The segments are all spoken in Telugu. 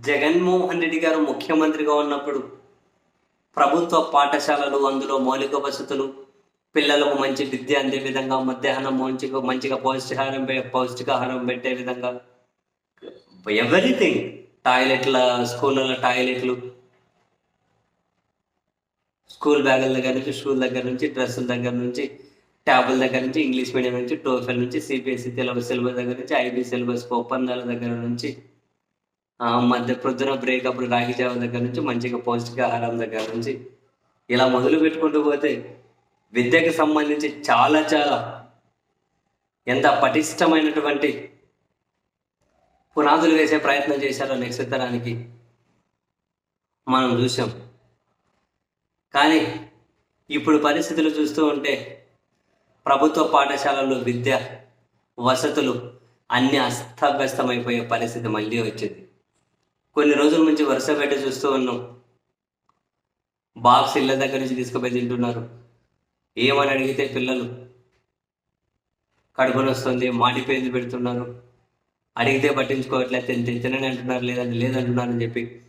జగన్మోహన్ రెడ్డి గారు ముఖ్యమంత్రిగా ఉన్నప్పుడు ప్రభుత్వ పాఠశాలలు అందులో మౌలిక వసతులు పిల్లలకు మంచి విద్య అందే విధంగా మధ్యాహ్నం మంచిగా మంచిగా పౌష్టికాహారం పౌష్టికాహారం పెట్టే విధంగా ఎవ్రీథింగ్ టాయిలెట్ల స్కూళ్ళలో టాయిలెట్లు. స్కూల్ బ్యాగుల దగ్గర నుంచి షూల దగ్గర నుంచి డ్రెస్సుల దగ్గర నుంచి ట్యాబుల దగ్గర నుంచి ఇంగ్లీష్ మీడియం నుంచి టోఫెల్ నుంచి సిబిఎస్ఈ సిలబస్ సిలబస్ దగ్గర నుంచి ఐబీ సిలబస్ ఒప్పందాల దగ్గర నుంచి మధ్య ప్రొద్దున బ్రేక్ అప్పుడు రాగి జావ దగ్గర నుంచి మంచిగా పౌష్టికాహారం దగ్గర నుంచి ఇలా మొదలు పెట్టుకుంటూ పోతే విద్యకు సంబంధించి చాలా చాలా ఎంత పటిష్టమైనటువంటి పునాదులు వేసే ప్రయత్నం చేశారో నెక్స్ట్ తరానికి మనం చూసాం కానీ ఇప్పుడు పరిస్థితులు చూస్తూ ఉంటే ప్రభుత్వ పాఠశాలల్లో విద్య వసతులు అన్ని అస్తవ్యస్తమైపోయే పరిస్థితి మళ్ళీ వచ్చింది. కొన్ని రోజుల నుంచి వరుస పెట్టి చూస్తూ ఉన్నాం. బాక్స్ ఇళ్ళ దగ్గర నుంచి తీసుకుపోయి తింటున్నారు. ఏమని అడిగితే పిల్లలు? కడుపు నొస్తుంది మాడిపోయింది పెడుతున్నారు. అడిగితే పట్టించుకోవట్లేదు తిని తినని అంటున్నారు లేదంటే లేదంటున్నారు అని చెప్పి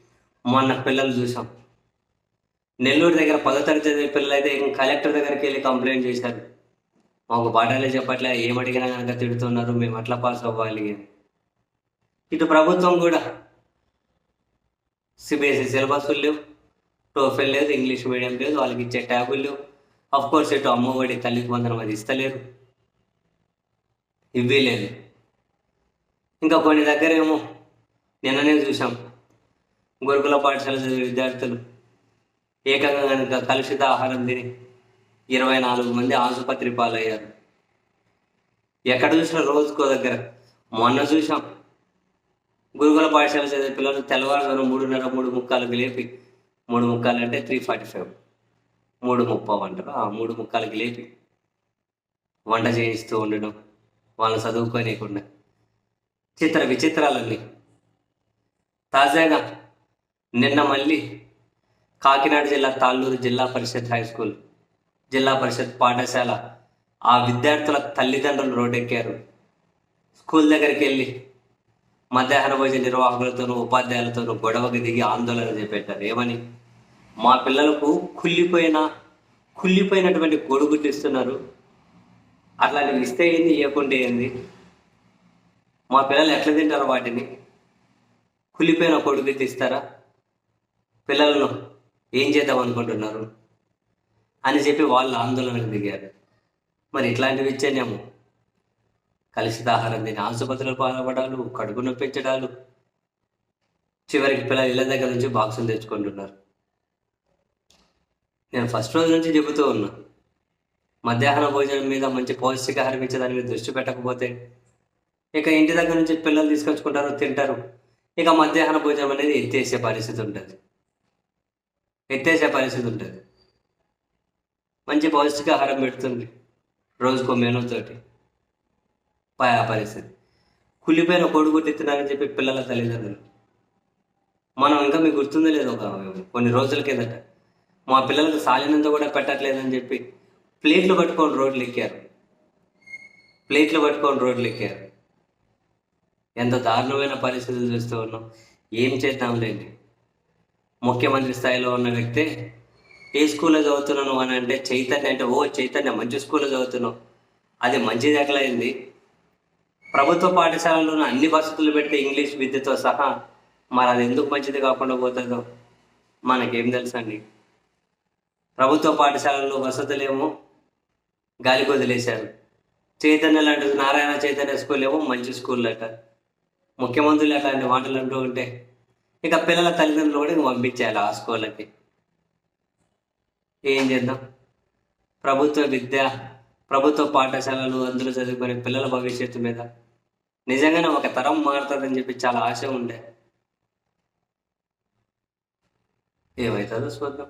మొన్న పిల్లలు చూసాం. నెల్లూరు దగ్గర పదో తరగతి చదివే పిల్లలు అయితే ఇంకా కలెక్టర్ దగ్గరికి వెళ్ళి కంప్లైంట్ చేశారు. మాకు పాఠాలే చెప్పట్లే ఏమడిగినా కనుక తిడుతున్నారు మేము అట్లా పాస్ అవ్వాలి అని. ఇటు ప్రభుత్వం కూడా సిబిఎస్ఈ సిలబస్ లేవు. టోఫెల్ లేదు ఇంగ్లీష్ మీడియం లేదు వాళ్ళకి ఇచ్చే ట్యాబులు లేవు. అఫ్ కోర్స్ ఇటు అమ్మఒడి తల్లికి వందనం అది ఇస్తలేరు. ఇవి లేదు. ఇంకా కొన్ని దగ్గర ఏమో నిన్ననే చూసాం గురుకుల పాఠశాల విద్యార్థులు ఏకంగా కనుక కలుషిత ఆహారం తిని ఇరవై నాలుగు మంది ఆసుపత్రి పాలయ్యారు. ఎక్కడ చూసినా రోజుకో దగ్గర. మొన్న చూసాం గురుకుల పాఠశాల చదివే పిల్లలు తెల్లవారుజామున మూడున్నర మూడు ముక్కాలకు లేపి మూడు ముక్కాలు అంటే త్రీ ఫార్టీ ఫైవ్ మూడు ముప్పావు అంటారు ఆ మూడు ముక్కాలకి లేపి వంట చేయిస్తూ ఉండడం వాళ్ళని చదువుకోనియకుండా చిత్ర విచిత్రాలన్నీ. తాజాగా నిన్న మళ్ళీ కాకినాడ జిల్లా తాళ్ళూరు జిల్లా పరిషత్ హై స్కూల్ జిల్లా పరిషత్ పాఠశాల ఆ విద్యార్థుల తల్లిదండ్రులు రోడ్డెక్కారు. స్కూల్ దగ్గరికి వెళ్ళి మధ్యాహ్న భోజన నిర్వాహకులతోనూ ఉపాధ్యాయులతోనూ గొడవకు దిగి ఆందోళన చేపట్టారు. ఏమని? మా పిల్లలకు కుళ్ళిపోయిన కుళ్ళిపోయినటువంటి గొడుగులు ఇస్తున్నారు అట్లాంటివి ఇస్తే ఏంది ఇవ్వకుంటే ఏంది? మా పిల్లలు ఎట్లా తింటారు వాటిని? కుళ్ళిపోయిన కొడుకు తీస్తారా? పిల్లలను ఏం చేద్దాం అనుకుంటున్నారు? అని చెప్పి వాళ్ళు ఆందోళనకు దిగారు. మరి ఇట్లాంటివి ఇచ్చేనేమో కలుషిత ఆహారం తిని ఆసుపత్రులు పాల్పడాలు కడుపు నొప్పించడాలు. చివరికి పిల్లలు ఇళ్ళ దగ్గర నుంచి బాక్సులు తెచ్చుకుంటున్నారు. నేను ఫస్ట్ రోజు నుంచి చెబుతూ ఉన్నా మధ్యాహ్న భోజనం మీద మంచి పౌష్టికాహారం ఇచ్చే దాని మీద దృష్టి పెట్టకపోతే ఇక ఇంటి దగ్గర నుంచి పిల్లలు తీసుకొచ్చుకుంటారు తింటారు. ఇక మధ్యాహ్న భోజనం అనేది ఎత్తేసే పరిస్థితి ఉంటుంది. ఎత్తేసే పరిస్థితి ఉంటుంది. మంచి పౌష్టికాహారం పెడుతుంది రోజుకో మెనూతోటి. పరిస్థితి. కులిపోయిన కొడుకు తిత్తున్నారని చెప్పి పిల్లల తల్లిదండ్రులు. మనం ఇంకా మీకు గుర్తుందో లేదో ఒక కొన్ని రోజుల కిందట. మా పిల్లలకు సాలినంత కూడా పెట్టట్లేదని చెప్పి ప్లేట్లు పట్టుకొని రోడ్లు ఎక్కారు. ప్లేట్లు పట్టుకొని రోడ్లు ఎక్కారు. ఎంత దారుణమైన పరిస్థితులు చూస్తూ ఉన్నాం. ఏం చేద్దాంలేండి ముఖ్యమంత్రి స్థాయిలో ఉన్న వ్యక్తే ఏ స్కూల్లో చదువుతున్నాను అని అంటే చైతన్య అంటే ఓ చైతన్య మంచి స్కూల్లో చదువుతున్నావు. అది మంచిది ఎట్లయింది ప్రభుత్వ పాఠశాలలోనూ అన్ని వసతులు పెడితే ఇంగ్లీష్ విద్యతో సహా మరి అది ఎందుకు మంచిది కాకుండా పోతుందో మనకేం తెలుసండి? ప్రభుత్వ పాఠశాలల్లో వసతులేమో గాలి వదిలేశారు చైతన్య లాంటి నారాయణ చైతన్య స్కూల్ ఏమో మంచి స్కూల్ అట. ముఖ్యమంత్రులు అట్లాంటి మాటలు అంటూ ఉంటే ఇక పిల్లల తల్లిదండ్రులు కూడా ఇంక ఆ స్కూళ్ళకి. ఏం చేద్దాం? ప్రభుత్వ విద్య ప్రభుత్వ పాఠశాలలు అందులో చదువుకునే పిల్లల భవిష్యత్తు మీద నిజంగానే ఒక తరం మారుతుందని చెప్పి చాలా ఆశ ఉండే. ఏమవుతుందో చూద్దాం.